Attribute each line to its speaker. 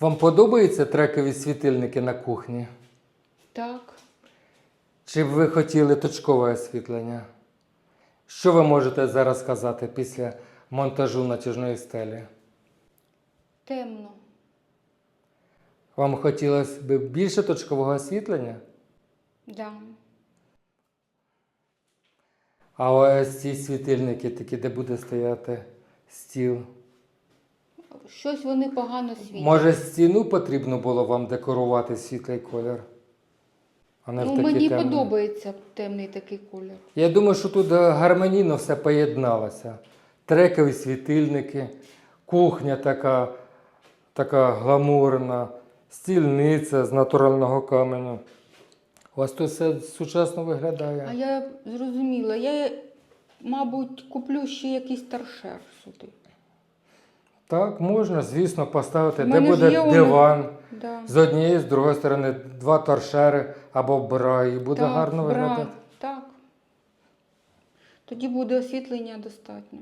Speaker 1: Вам подобаються трекові світильники на кухні?
Speaker 2: Так.
Speaker 1: Чи б ви хотіли точкове освітлення? Що ви можете зараз сказати після монтажу натяжної стелі?
Speaker 2: Темно.
Speaker 1: Вам хотілося б більше точкового освітлення?
Speaker 2: Да.
Speaker 1: А ось ці світильники, такі, де буде стояти стіл.
Speaker 2: Щось вони погано світять.
Speaker 1: Може, стіну потрібно було вам декорувати світлий колір? А не
Speaker 2: ну,
Speaker 1: в такий
Speaker 2: мені
Speaker 1: темний?
Speaker 2: подобається темний такий колір.
Speaker 1: Я думаю, що тут е, гармонійно все поєдналося. Трекові світильники, кухня така, така гламурна, стільниця з натурального каменю. У вас тут все сучасно виглядає.
Speaker 2: А я зрозуміла, я, мабуть, куплю ще якийсь торшер сюди.
Speaker 1: Так, можна, звісно, поставити, де буде
Speaker 2: є
Speaker 1: диван.
Speaker 2: Да.
Speaker 1: З однієї, з другої сторони, два торшери або бра, і буде
Speaker 2: так,
Speaker 1: гарно
Speaker 2: бра,
Speaker 1: виглядати.
Speaker 2: Так. Тоді буде освітлення достатньо.